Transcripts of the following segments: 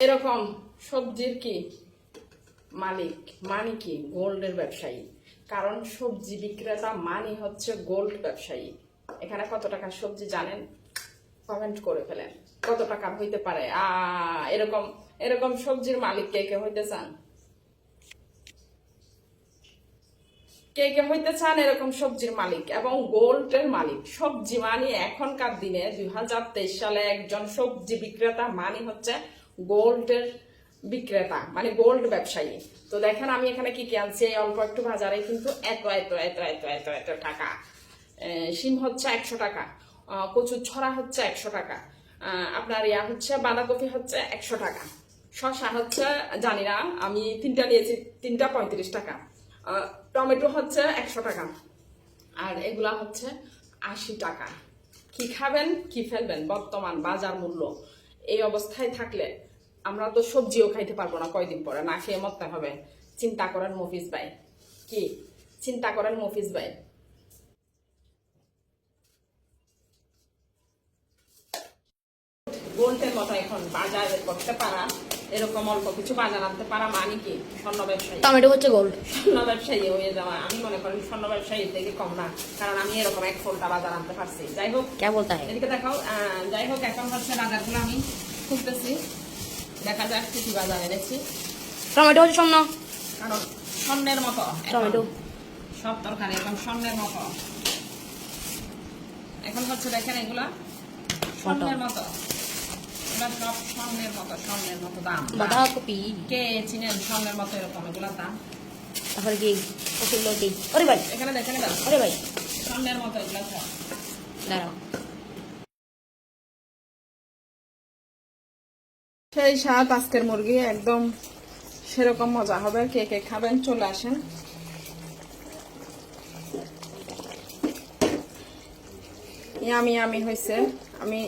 এরকম সবজির কি? মালিক মানে কি? গোল্ডের ব্যবসায়ী। কারণ সবজি বিক্রেতা মানে হচ্ছে গোল্ড ব্যবসায়ী। এখানে কত টাকার সবজি জানেন? কমেন্ট করে ফেলেন। কত টাকা হইতে পারে? আ, এরকম এরকম সবজির মালিক কে কে হইতে চান? কে কে হইতে চান এরকম সবজির মালিক? এবং গোল্ডের মালিক। সবজি মানে এখনকার দিনে দুই হাজার তেইশ সালে একজন সবজি বিক্রেতা মানে হচ্ছে গোল্ডের বিক্রেতা মানে গোল্ড ব্যবসায়ী। তো দেখেন আমি এখানে কি কি আনছি, এই অল্প একটু বাজারে কিন্তু এত এত এত এত এত এত টাকা। শিম হচ্ছে একশো টাকা কচুর ছড়া হচ্ছে একশো টাকা আপনার ইয়া হচ্ছে, বাঁধাকপি হচ্ছে একশো টাকা শশা হচ্ছে, জানি না, আমি তিনটা নিয়েছি, তিনটা পঁয়ত্রিশ টাকা টমেটো হচ্ছে একশো টাকা, আর এগুলা হচ্ছে আশি টাকা। কি খাবেন, কি ফেলবেন, বর্তমান বাজার মূল্য, এই অবস্থায় থাকলে। আমরা তো সবজিও খাইতে পারব না কয়দিন পরে। না খেয়ে মরতে হবে। চিন্তা করেন মফিস ভাই। কি? চিন্তা করেন মফিস ভাই। গোল্ডের মতো এখন বাজার করতে পারা এরকম অল্প কিছু বাজার আনতে পারা মানে কি? স্বর্ণ ব্যবসায়ী। টমেটো হচ্ছে গোল্ড স্বর্ণ ব্যবসায়ী হয়ে যাওয়া। আমি মনে করি স্বর্ণ ব্যবসায়ী থেকে কম না। কারণ আমি এরকম এক ফোলটা বাজার আনতে পারছি। যাই হোক কেমন তাই। এদিকে দেখাও যাই হোক এখন হচ্ছে বাজারগুলো আমি খুঁজতেছি। দেখা যাক কি কি বাজার এনেছি টমেটো হচ্ছে কারণ স্বর্ণের মতো। টমেটো। সব তরকারি এখন স্বর্ণের মতো। এখন হচ্ছে দেখেন এগুলা স্বর্ণের মতো। এগুলা সব স্বর্ণের মতো স্বর্ণের মতো দাম। বাঁধাকপি। কে চিনেন স্বর্ণের মতো এরকম এগুলার দাম? তারপরে কি ওষুধগুলো কি ওরে ভাই। এখানে দেখেন ওরে ভাই। স্বর্ণের মতো এগুলা সব দাঁড়াও। সেই স্বাদ আজকের মুরগি, একদম সেরকম মজা। হবে, কে কে খাবেন, চলে আসেন। ইয়ামি আমি হয়েছে আমি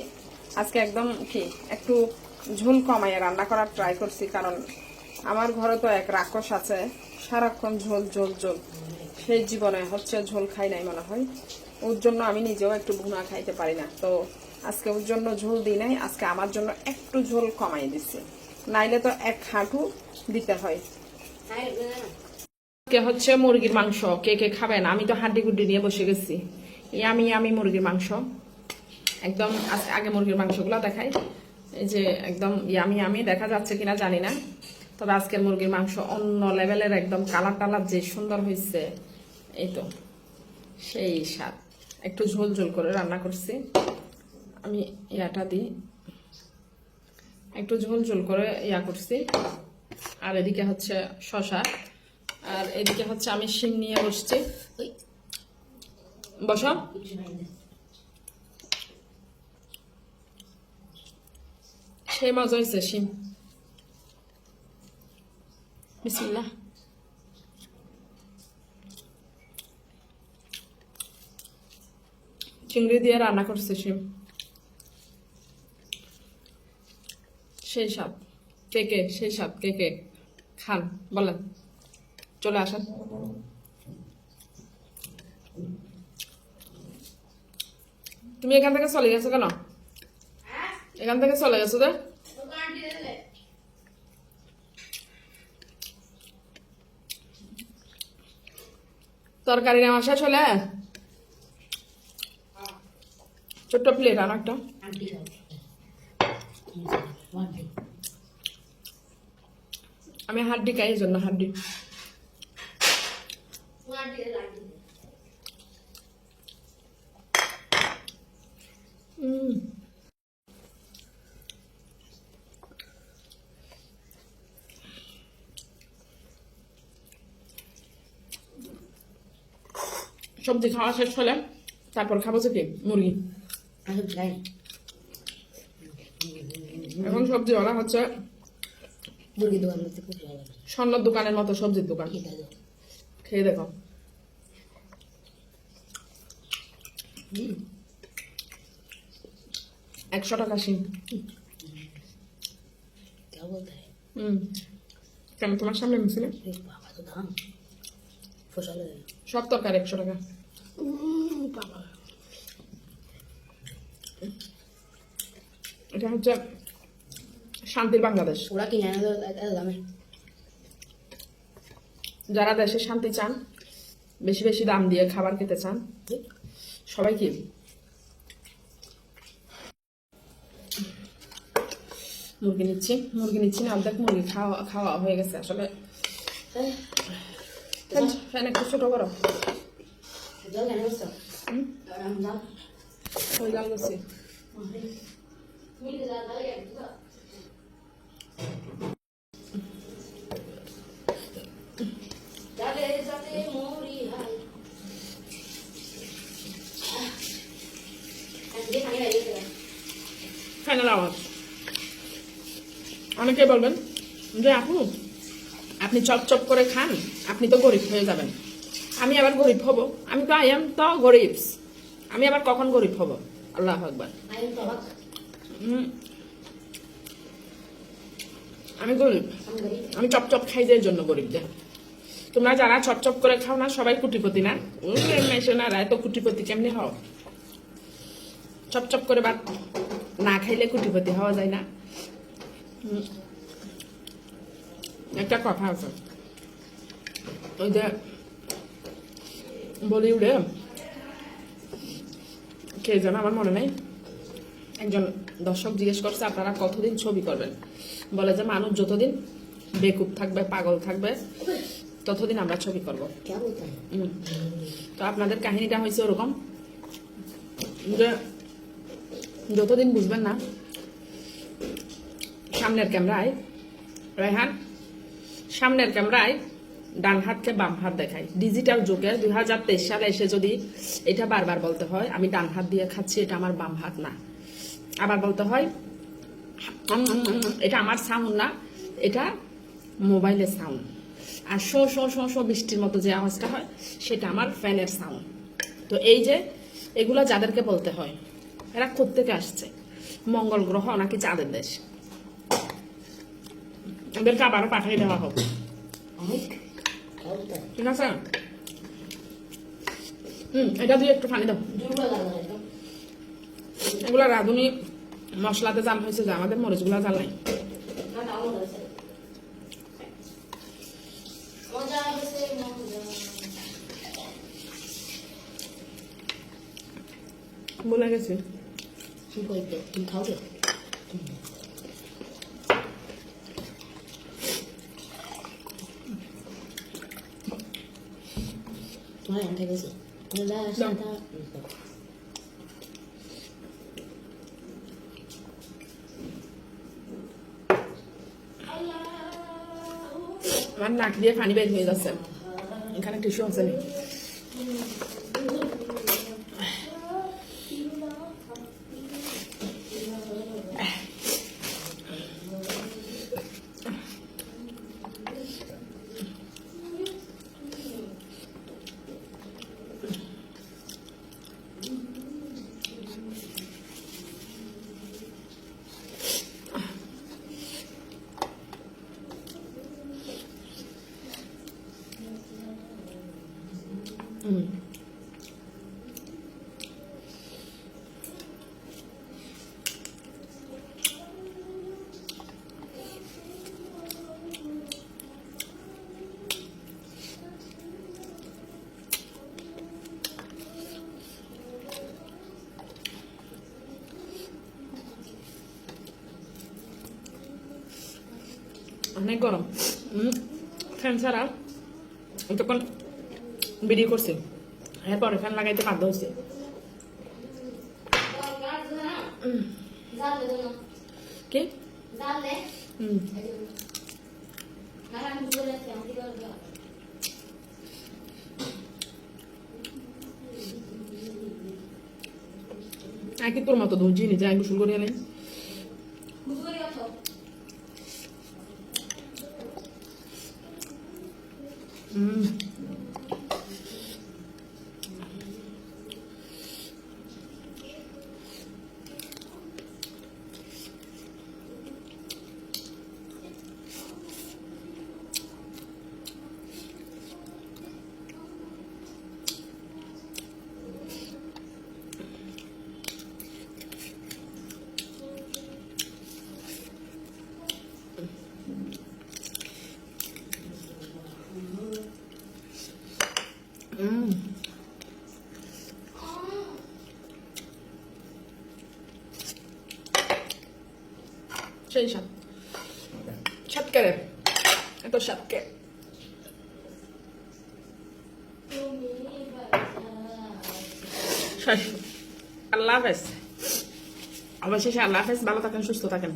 আজকে একদম কি, একটু ঝোল কমাইয়ে রান্না করার ট্রাই করছি, কারণ আমার ঘরে তো এক রাক্ষস আছে, সারাক্ষণ ঝোল ঝোল ঝোল। সেই জীবনে হচ্ছে ঝোল খাই নাই মনে হয়। ওর জন্য আমি নিজেও একটু ভুনা খাইতে পারি না। তো আজকে ওর জন্য ঝোল দিই নাই, আজকে আমার জন্য একটু ঝোল কমাই দিচ্ছি নাইলে তো এক হাঁটু দিতে হয়। কে হচ্ছে মুরগির মাংস? কে কে খাবেন আমি তো হাড্ডি গুড্ডি নিয়ে বসে গেছি। ইয়ামি ইয়ামি মুরগির মাংস। একদম আজকে আগে মুরগির মাংসগুলো দেখাই। এই যে একদম ইয়ামি ইয়ামি দেখা যাচ্ছে কিনা জানি না। তবে আজকের মুরগির মাংস অন্য লেভেলের একদম কালার টালার যে সুন্দর হয়েছে এই তো সেই স্বাদ। একটু ঝোল ঝোল করে রান্না করছি। আমি ইয়াটা দিই। একটু ঝোল ঝোল করে ইয়া করছি। আর এদিকে হচ্ছে শশা আর এদিকে হচ্ছে আমি শিম নিয়ে বসছি। বসো। সেই মজা হয়েছে শিম। বিসমিল্লাহ। চিংড়ি দিয়ে রান্না করছে শিম। সেই স্বাদ কে কে? সেই স্বাদ কে কে? খান, বলেন। চলে আসেন। তুমি এখান থেকে চলে গেছো কেন? এখান থেকে চলে গেছো যে? তরকারি নেওয়া শেষ হলে? ছোট্ট প্লেট আনো একটা। আমি হাড্ডি খাই জন্য হাড্ডি। সবজি খাওয়া শেষ হলে তারপর খাব যে কি? মুরগি। এখন সবজি বানা হচ্ছে মুরগি দোকান স্বর্ণ দোকানের মতো সবজির দোকান। খেয়ে দেখো। একশো টাকা সিম কেন তোমার সামনে মিছিলে? সব তরকারি একশো টাকা। এটা হচ্ছে শান্তির বাংলাদেশ। ওরা কিনে দামে। যারা দেশে শান্তি চান বেশি বেশি দাম দিয়ে খাবার খেতে চান সবাই কি? মুরগি নিচ্ছি মুরগি নিচ্ছি না অর্ধেক মুরগি খাওয়া খাওয়া হয়ে গেছে আসলে। ফ্যান ফ্যান একটু ছোট করো। জল গেছে ফাইনাল আওয়াজ। অনেকে বলবেন যে আপু আপনি চপ চপ করে খান আপনি তো গরিব হয়ে যাবেন। আমি আবার গরিব হব। আমি তো আই এম তো গরিব। আমি আবার কখন গরিব হব? আল্লাহ একবার আমি গরিব। আমি চপ চপ খাই যে জন্য গরিব যে। তোমরা যারা চপ চপ করে খাও না, সবাই কুটিপতি না। মেশনারা এত কুটিপতি কেমনি হও? চপ চপ করে ভাত না খাইলে কুটিপতি হওয়া যায় না। একটা কথা আছে। ওই যে বলিউডে কে যেন, আমার মনে নেই, একজন দর্শক জিজ্ঞেস করছে, আপনারা কতদিন ছবি করবেন? বলে যে, মানুষ যতদিন বেকুব থাকবে, পাগল থাকবে, ততদিন আমরা ছবি করব। তো আপনাদের কাহিনীটা হয়েছে ওরকম যে, যতদিন বুঝবেন না, সামনের ক্যামেরায় রায়হান সামনের ক্যামেরায় ডান হাতকে বাম হাত দেখায়। ডিজিটাল যুগে দুই হাজার তেইশ সালে এসে যদি এটা বারবার বলতে হয়, আমি ডান হাত দিয়ে খাচ্ছি, এটা আমার বাম হাত না। আবার বলতে হয় এটা আমার সাউন্ড না এটা মোবাইলের সাউন্ড আর শো শো শো শো বৃষ্টির মতো যে আওয়াজটা হয় সেটা আমার ফ্যানের সাউন্ড তো এই যে এগুলো যাদেরকে বলতে হয় এরা থেকে আসছে। মঙ্গল গ্রহ নাকি চাঁদের দেশ। এদেরকে আবারও পাঠিয়ে দেওয়া হবে অনেক কে বলতে ঠিক আছে? হুম এটা দিয়ে একটু পানি দাও এগুলো রাঁধুনি মশলাতে জাল হয়েছে যে আমাদের মরিচগুলো মজা বলে গেছি। তোমার গেছি। আমার নাক দিয়ে পানি বের হয়ে যাচ্ছে এখানে টিস্যু আছে নি হুম অনেক গরম হুম ফ্যান ছাড়া করছে। এরপরে ফ্যান লাগাইতে বাধ্য হয়েছে কি? কি তোর মতো ধৈর্য নি যাই গোসল করিয়া নেই হুম। সেই স্বাদ স্বাদ কেড়ে এত সাতকে আল্লাহ হাফেজ অবশেষে আল্লাহ হাফেজ ভালো থাকেন সুস্থ থাকেন